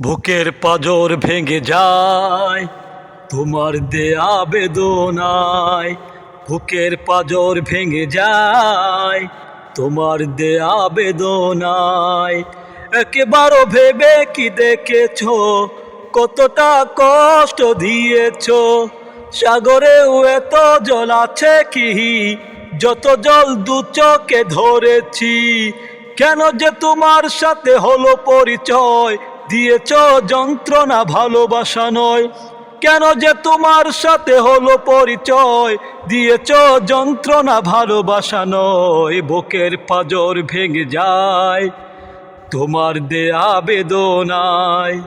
বুকের পাজর ভেঙে যায়, তোমার দেয়া বেদনায়। বুকের পাজর ভেঙে যায়, তোমার দেয়া বেদনায়। একেবারও ভেবে কি দেখেছ, কতটা কষ্ট দিয়েছ। সাগরেও এত জল আছে কি? যত জল দু চোখে ধরেছি, কেন যে তোমার সাথে হলো পরিচয়? দিয়েছ যন্ত্রণা, ভালোবাসা নয়। কেন যে তোমার সাথে হলো পরিচয়? দিয়েছ যন্ত্রণা, ভালোবাসা নয়। বুকের পাজর ভেঙে যায়। তোমার দেয়া বেদনায়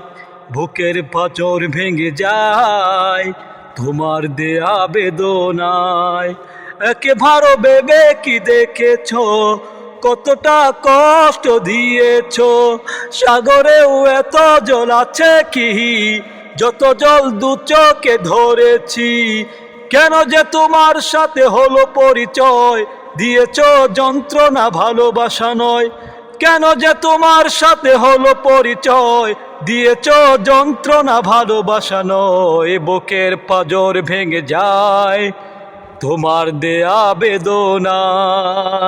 বুকের পাচর ভেঙে যায়। তোমার দেয়া বেদনায় একে ভালো ভেবে কি দেখেছ? কতটা কষ্ট দিয়েছ? সাগরেও এত জল আছে কি? যত জল দু চোখে ধরেছি, কেন যে তোমার সাথে হলো পরিচয়? দিয়েছ যন্ত্রণা, ভালোবাসা নয়। কেন যে তোমার সাথে হলো পরিচয়? দিয়েছ যন্ত্রণা, ভালোবাসা নয়। বুকের পাজর ভেঙে যায় তোমার দেয়া বেদনায়